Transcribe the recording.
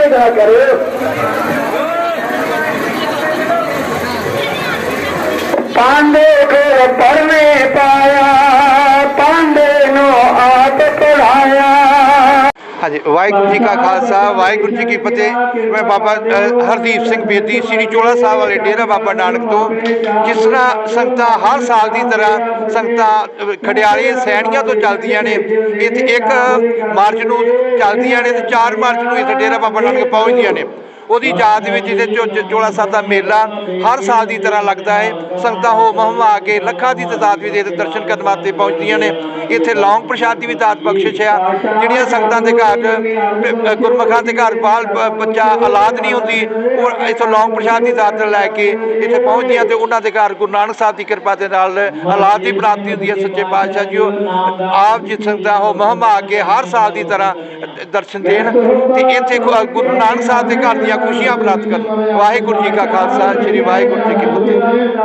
मीना करे पांडे के पर्व ਹਾਂਜੀ ਵਾਹਿਗੁਰੂ ਜੀ ਕਾ ਖਾਲਸਾ ਵਾਹਿਗੁਰੂ ਜੀ ਕੀ ਫਤਿਹ। ਮੈਂ ਬਾਬਾ ਹਰਦੀਪ ਸਿੰਘ ਬੇਦੀ ਸ੍ਰੀ ਚੋਲਾ ਸਾਹਿਬ ਵਾਲੇ ਡੇਰਾ ਬਾਬਾ ਨਾਨਕ ਤੋਂ ਜਿਸ ਤਰ੍ਹਾਂ ਸੰਗਤਾਂ ਹਰ ਸਾਲ ਦੀ ਤਰ੍ਹਾਂ ਸੰਗਤਾਂ ਅ, ਖਡਿਆਲੇ ਸੈਣੀਆਂ ਤੋਂ ਚੱਲਦੀਆਂ ਨੇ। ਇੱਥੇ 1 ਮਾਰਚ ਨੂੰ ਚੱਲਦੀਆਂ ਨੇ ਤੇ 4 ਮਾਰਚ ਨੂੰ ਇੱਥੇ ਡੇਰਾ ਬਾਬਾ ਨਾਨਕ ਪਹੁੰਚਦੀਆਂ ਨੇ। ਉਹਦੀ ਯਾਦ ਵਿੱਚ ਇੱਥੇ ਚੋਲਾ ਸਾਹਿਬ ਦਾ ਮੇਲਾ ਹਰ ਸਾਲ ਦੀ ਤਰ੍ਹਾਂ ਲੱਗਦਾ ਹੈ। ਸੰਗਤਾਂ ਹੋ ਮਹਮਾ ਆ ਕੇ ਲੱਖਾਂ ਦੀ ਤਾਦਾਦ ਵਿੱਚ ਇਹਦੇ ਦਰਸ਼ਨ ਕਰਨ ਵਾਸਤੇ ਪਹੁੰਚਦੀਆਂ ਨੇ। ਇੱਥੇ ਲੌਂਗ ਪ੍ਰਸ਼ਾਦ ਦੀ ਵੀ ਦਾਤ ਬਖਸ਼ਿਸ਼ ਆ। ਜਿਹੜੀਆਂ ਸੰਗਤਾਂ ਦੇ ਘਰ ਅ, ਗੁਰਮੁਖਾਂ ਦੇ ਘਰ ਬਾਲ ਬ- ਬੱਚਾ ਔਲਾਦ ਨਹੀਂ ਹੁੰਦੀ ਉਹ ਇੱਥੋਂ ਲੌਂਗ ਪ੍ਰਸ਼ਾਦ ਦੀ ਦਾਤ ਲੈ ਕੇ ਇੱਥੇ ਪਹੁੰਚਦੀਆਂ ਤੇ ਉਹਨਾਂ ਦੇ ਘਰ ਗੁਰੂ ਨਾਨਕ ਸਾਹਿਬ ਦੀ ਕਿਰਪਾ ਦੇ ਨਾਲ ਔਲਾਦ ਦੀ ਪ੍ਰਾਪਤੀ ਹੁੰਦੀ ਹੈ ਸੱਚੇ ਪਾਤਸ਼ਾਹ ਜੀ ਉਹ ਆਪ ਜੀ ਸੰਗਤਾਂ ਹੋ ਮਹਮਾ ਆ ਕੇ ਹਰ ਸਾਲ ਦੀ ਤਰ੍ਹਾਂ ਦਰਸ਼ਨ ਦੇਣ ਤੇ ਇੱਥੇ ਗੁ- ਗੁਰੂ ਨਾਨਕ ਸਾਹਿਬ ਦੇ ਘਰ ਦੀਆਂ ਖੁਸ਼ੀਆਂ ਪ੍ਰਾਪਤ ਕਰਨ। ਵਾਹਿਗੁਰੂ ਜੀ ਕਾ ਖਾਲਸਾ ਸ੍ਰੀ ਵਾਹਿਗੁਰੂ ਜੀ ਕੀ ਫਤਿਹ।